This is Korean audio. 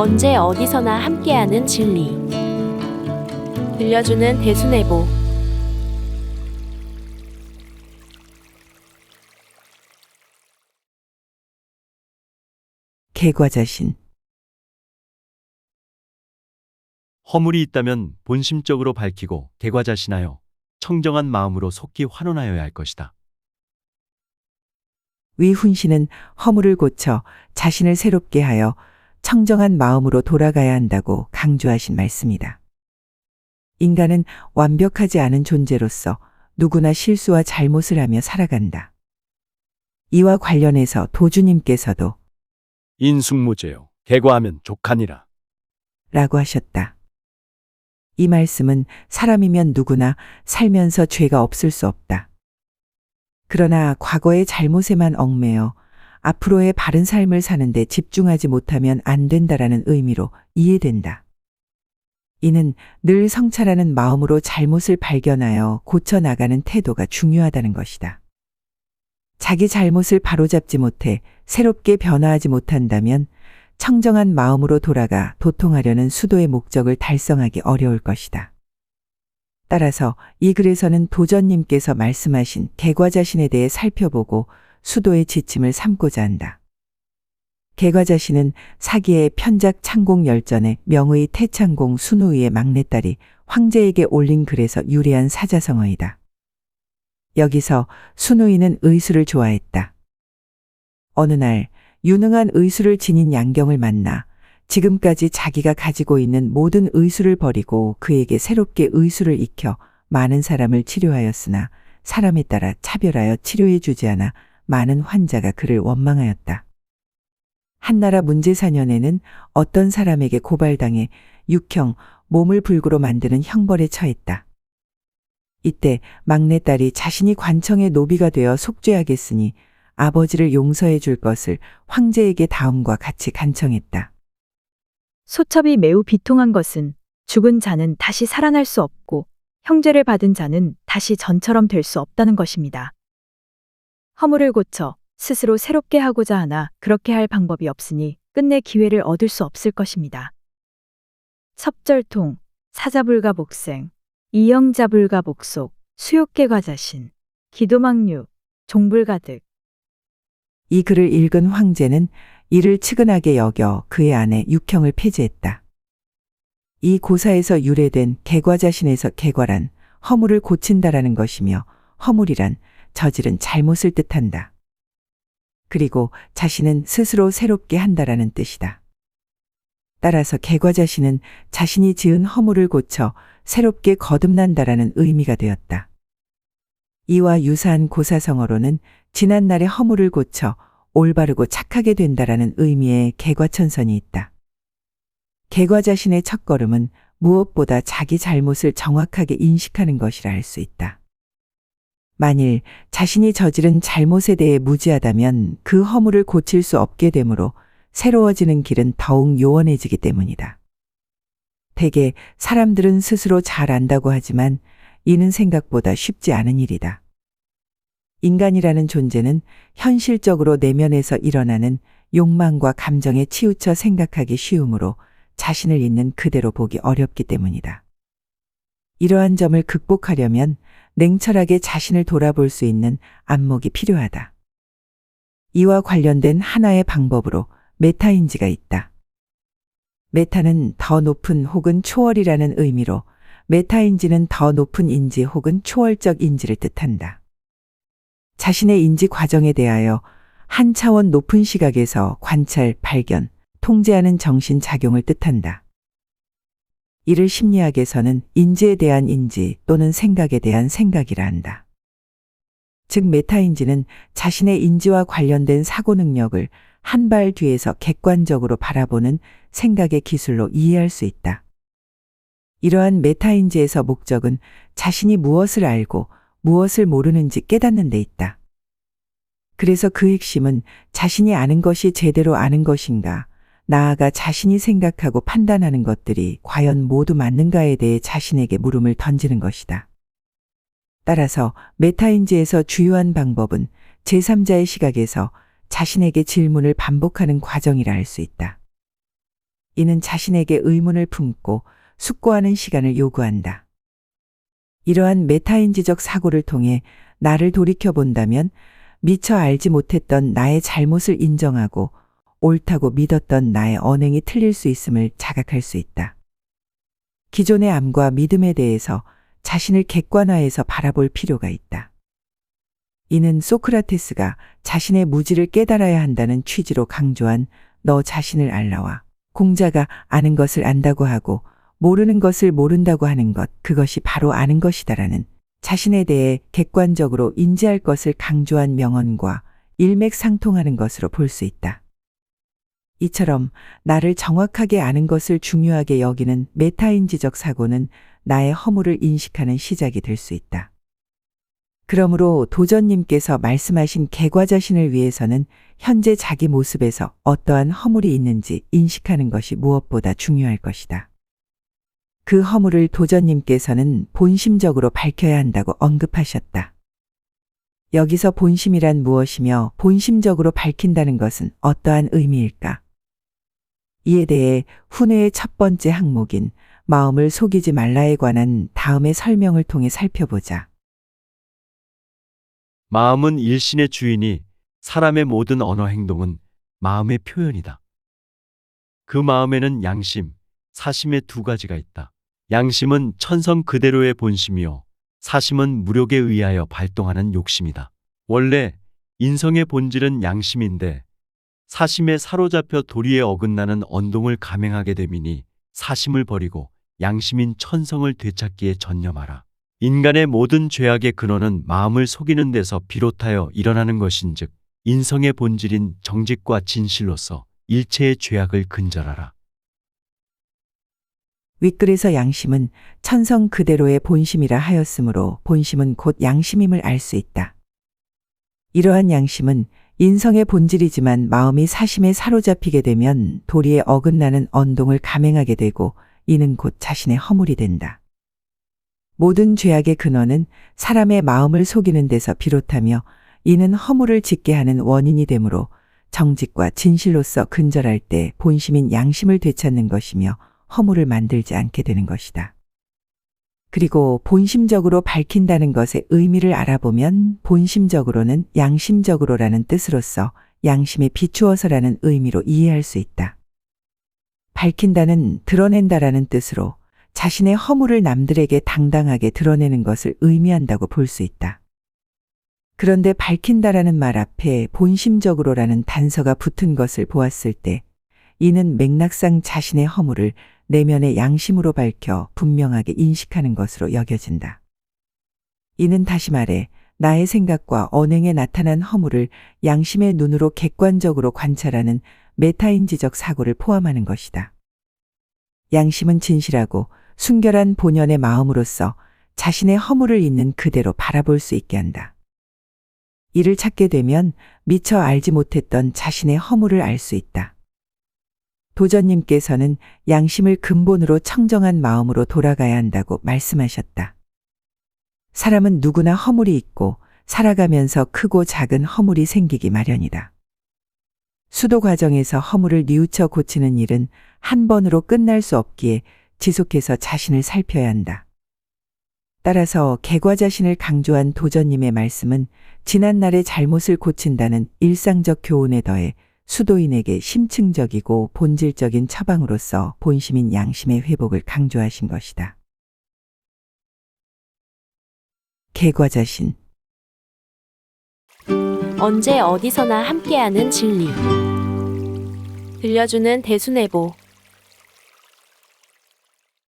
언제 어디서나 함께하는 진리. 들려주는 대수내보. 개과자신. 허물이 있다면 본심적으로 밝히고 개과자신하여 청정한 마음으로 속기 환원하여야 할 것이다. 위훈 씨는 허물을 고쳐 자신을 새롭게 하여 청정한 마음으로 돌아가야 한다고 강조하신 말씀이다. 인간은 완벽하지 않은 존재로서 누구나 실수와 잘못을 하며 살아간다. 이와 관련해서 도주님께서도 인숙무죄요. 개과하면 족하니라. 라고 하셨다. 이 말씀은 사람이면 누구나 살면서 죄가 없을 수 없다. 그러나 과거의 잘못에만 얽매여 앞으로의 바른 삶을 사는데 집중하지 못하면 안 된다라는 의미로 이해된다. 이는 늘 성찰하는 마음으로 잘못을 발견하여 고쳐나가는 태도가 중요하다는 것이다. 자기 잘못을 바로잡지 못해 새롭게 변화하지 못한다면 청정한 마음으로 돌아가 도통하려는 수도의 목적을 달성하기 어려울 것이다. 따라서 이 글에서는 도전님께서 말씀하신 개과자신에 대해 살펴보고 수도의 지침을 삼고자 한다. 개과자신은 사기의 편작 창공 열전에 명의 태창공 순우의 막내딸이 황제에게 올린 글에서 유래한 사자성어이다. 여기서 순우이는 의수를 좋아했다. 어느 날 유능한 의수를 지닌 양경을 만나 지금까지 자기가 가지고 있는 모든 의수를 버리고 그에게 새롭게 의수를 익혀 많은 사람을 치료하였으나 사람에 따라 차별하여 치료해 주지 않아 많은 환자가 그를 원망하였다. 한나라 문제사년에는 어떤 사람에게 고발당해 육형, 몸을 불구로 만드는 형벌에 처했다. 이때 막내딸이 자신이 관청의 노비가 되어 속죄하겠으니 아버지를 용서해 줄 것을 황제에게 다음과 같이 간청했다. 소첩이 매우 비통한 것은 죽은 자는 다시 살아날 수 없고 형제를 받은 자는 다시 전처럼 될 수 없다는 것입니다. 허물을 고쳐 스스로 새롭게 하고자 하나 그렇게 할 방법이 없으니 끝내 기회를 얻을 수 없을 것입니다. 첩절통, 사자불가 복생, 이영자불가 복속, 수욕계 과 자신, 기도망류, 종불가득, 이 글을 읽은 황제는 이를 측은하게 여겨 그의 아내 육형을 폐지했다. 이 고사에서 유래된 개과자신에서 개과란 허물을 고친다라는 것이며 허물이란 저지른 잘못을 뜻한다. 그리고 자신은 스스로 새롭게 한다라는 뜻이다. 따라서 개과자신은 자신이 지은 허물을 고쳐 새롭게 거듭난다라는 의미가 되었다. 이와 유사한 고사성어로는 지난날의 허물을 고쳐 올바르고 착하게 된다라는 의미의 개과천선이 있다. 개과 자신의 첫걸음은 무엇보다 자기 잘못을 정확하게 인식하는 것이라 할 수 있다. 만일 자신이 저지른 잘못에 대해 무지하다면 그 허물을 고칠 수 없게 되므로 새로워지는 길은 더욱 요원해지기 때문이다. 대개 사람들은 스스로 잘 안다고 하지만 이는 생각보다 쉽지 않은 일이다. 인간이라는 존재는 현실적으로 내면에서 일어나는 욕망과 감정에 치우쳐 생각하기 쉬우므로 자신을 있는 그대로 보기 어렵기 때문이다. 이러한 점을 극복하려면 냉철하게 자신을 돌아볼 수 있는 안목이 필요하다. 이와 관련된 하나의 방법으로 메타인지가 있다. 메타는 더 높은 혹은 초월이라는 의미로 메타인지는 더 높은 인지 혹은 초월적 인지를 뜻한다. 자신의 인지 과정에 대하여 한 차원 높은 시각에서 관찰, 발견, 통제하는 정신 작용을 뜻한다. 이를 심리학에서는 인지에 대한 인지 또는 생각에 대한 생각이라 한다. 즉 메타인지는 자신의 인지와 관련된 사고 능력을 한 발 뒤에서 객관적으로 바라보는 생각의 기술로 이해할 수 있다. 이러한 메타인지에서 목적은 자신이 무엇을 알고 무엇을 모르는지 깨닫는 데 있다. 그래서 그 핵심은 자신이 아는 것이 제대로 아는 것인가, 나아가 자신이 생각하고 판단하는 것들이 과연 모두 맞는가에 대해 자신에게 물음을 던지는 것이다. 따라서 메타인지에서 주요한 방법은 제3자의 시각에서 자신에게 질문을 반복하는 과정이라 할 수 있다. 이는 자신에게 의문을 품고 숙고하는 시간을 요구한다. 이러한 메타인지적 사고를 통해 나를 돌이켜 본다면 미처 알지 못했던 나의 잘못을 인정하고 옳다고 믿었던 나의 언행이 틀릴 수 있음을 자각할 수 있다. 기존의 암과 믿음에 대해서 자신을 객관화해서 바라볼 필요가 있다. 이는 소크라테스가 자신의 무지를 깨달아야 한다는 취지로 강조한 너 자신을 알라와 공자가 아는 것을 안다고 하고 모르는 것을 모른다고 하는 것, 그것이 바로 아는 것이다라는 자신에 대해 객관적으로 인지할 것을 강조한 명언과 일맥상통하는 것으로 볼 수 있다. 이처럼 나를 정확하게 아는 것을 중요하게 여기는 메타인지적 사고는 나의 허물을 인식하는 시작이 될 수 있다. 그러므로 도전님께서 말씀하신 개과 자신을 위해서는 현재 자기 모습에서 어떠한 허물이 있는지 인식하는 것이 무엇보다 중요할 것이다. 그 허물을 도전님께서는 본심적으로 밝혀야 한다고 언급하셨다. 여기서 본심이란 무엇이며 본심적으로 밝힌다는 것은 어떠한 의미일까? 이에 대해 훈회의 첫 번째 항목인 마음을 속이지 말라에 관한 다음의 설명을 통해 살펴보자. 마음은 일신의 주인이 사람의 모든 언어 행동은 마음의 표현이다. 그 마음에는 양심, 사심의 두 가지가 있다. 양심은 천성 그대로의 본심이요. 사심은 무력에 의하여 발동하는 욕심이다. 원래 인성의 본질은 양심인데 사심에 사로잡혀 도리에 어긋나는 언동을 감행하게 됨이니 사심을 버리고 양심인 천성을 되찾기에 전념하라. 인간의 모든 죄악의 근원은 마음을 속이는 데서 비롯하여 일어나는 것인즉 인성의 본질인 정직과 진실로서 일체의 죄악을 근절하라. 윗글에서 양심은 천성 그대로의 본심이라 하였으므로 본심은 곧 양심임을 알 수 있다. 이러한 양심은 인성의 본질이지만 마음이 사심에 사로잡히게 되면 도리에 어긋나는 언동을 감행하게 되고 이는 곧 자신의 허물이 된다. 모든 죄악의 근원은 사람의 마음을 속이는 데서 비롯하며 이는 허물을 짓게 하는 원인이 되므로 정직과 진실로서 근절할 때 본심인 양심을 되찾는 것이며 허물을 만들지 않게 되는 것이다. 그리고 본심적으로 밝힌다는 것의 의미를 알아보면 본심적으로는 양심적으로라는 뜻으로서 양심에 비추어서라는 의미로 이해할 수 있다. 밝힌다는 드러낸다라는 뜻으로 자신의 허물을 남들에게 당당하게 드러내는 것을 의미한다고 볼 수 있다. 그런데 밝힌다라는 말 앞에 본심적으로라는 단서가 붙은 것을 보았을 때 이는 맥락상 자신의 허물을 내면의 양심으로 밝혀 분명하게 인식하는 것으로 여겨진다. 이는 다시 말해 나의 생각과 언행에 나타난 허물을 양심의 눈으로 객관적으로 관찰하는 메타인지적 사고를 포함하는 것이다. 양심은 진실하고 순결한 본연의 마음으로서 자신의 허물을 있는 그대로 바라볼 수 있게 한다. 이를 찾게 되면 미처 알지 못했던 자신의 허물을 알 수 있다. 도전님께서는 양심을 근본으로 청정한 마음으로 돌아가야 한다고 말씀하셨다. 사람은 누구나 허물이 있고 살아가면서 크고 작은 허물이 생기기 마련이다. 수도 과정에서 허물을 뉘우쳐 고치는 일은 한 번으로 끝날 수 없기에 지속해서 자신을 살펴야 한다. 따라서 개과 자신을 강조한 도전님의 말씀은 지난날의 잘못을 고친다는 일상적 교훈에 더해 수도인에게 심층적이고 본질적인 처방으로서 본심인 양심의 회복을 강조하신 것이다. 개과 자신 언제 어디서나 함께하는 진리. 들려주는 대수내보